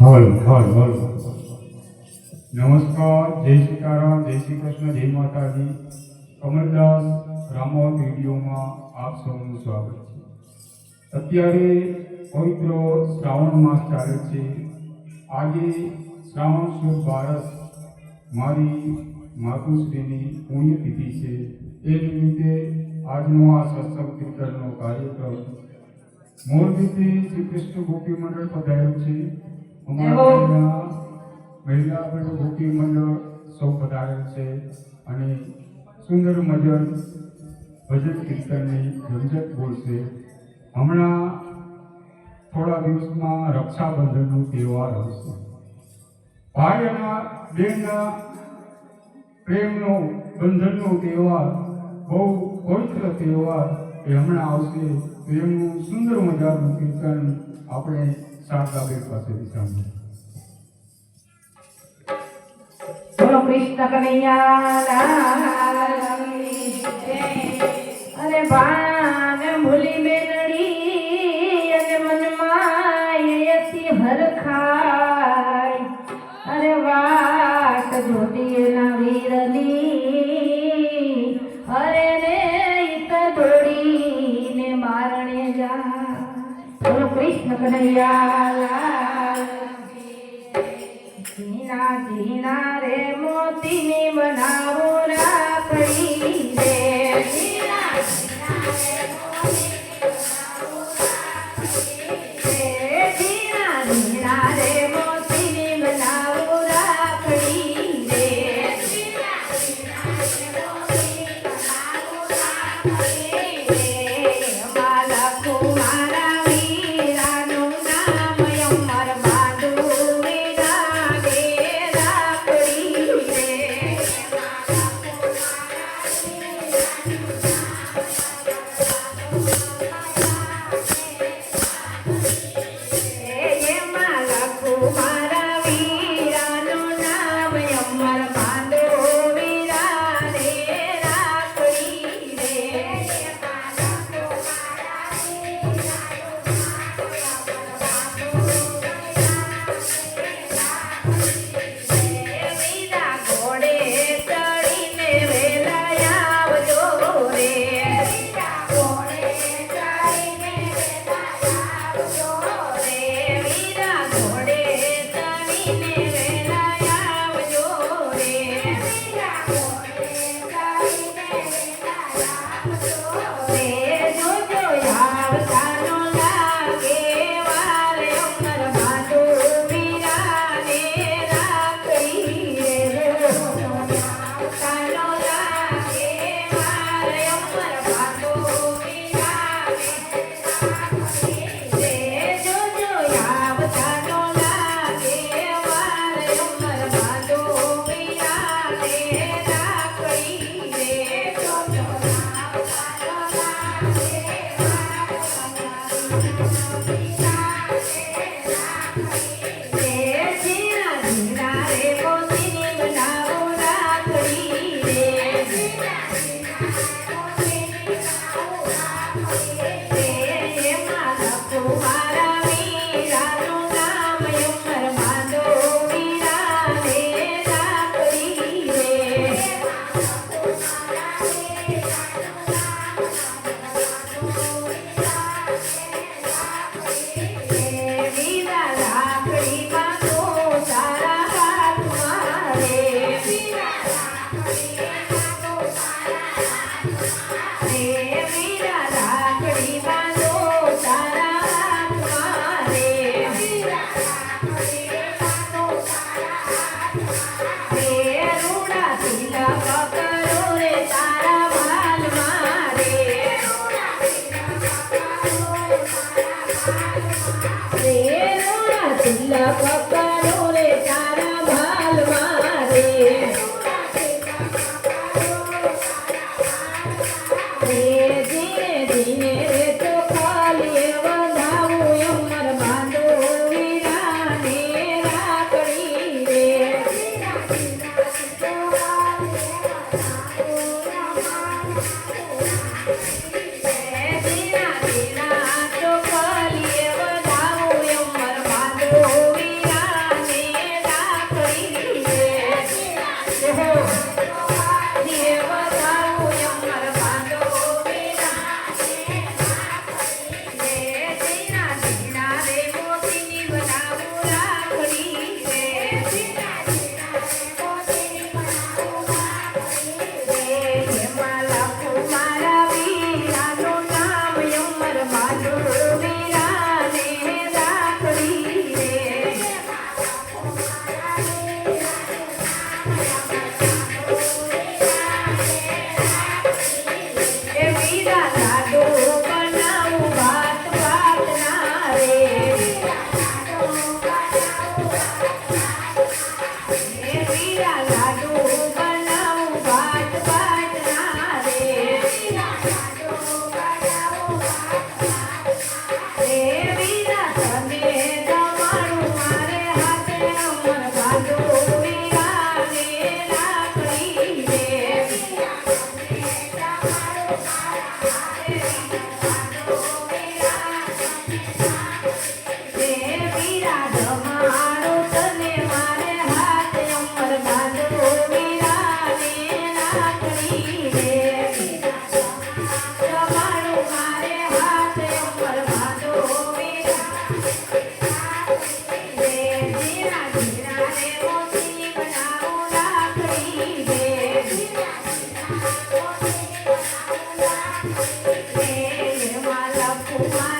હલ હલ નમસ્કાર, જય સીતારામ, જય શ્રી કૃષ્ણ, જય માતાજી. કમલદાસ રામોદ વિડીયોમાં આપ સૌનું સ્વાગત છે. અત્યારે પવિત્ર શ્રાવણ માસ ચાલે છે. આજે શ્રાવણ સુદ બારસ મારી માતુશ્રીની પુણ્યતિથિ છે. એ નિમિત્તે આજનો આ સત્સંગ કીર્તનનો કાર્યક્રમ મોરબીથી શ્રી કૃષ્ણ ગોપી મંડળ પધાર્યું છે. અમારા મહિલા મંડળ ગોપી મંડળ સૌ પધારેલ છે અને સુંદર મજર ભજન કીર્તનની રમઝટ બોલશે. હમણાં થોડા દિવસમાં રક્ષાબંધનનો તહેવાર આવશે ભાઈ અને બહેનના પ્રેમનો બંધનનો તહેવાર બહુ પવિત્ર તહેવાર એ હમણાં આવશે એમનું સુંદર મજાનું કીર્તન આપણે શારદાબેન પાસેથી સાંભળીએ બોલો કૃષ્ણ કનૈયા અરે ભાન કૃષ્ણ કનૈયા લાલની જય. out for so glad.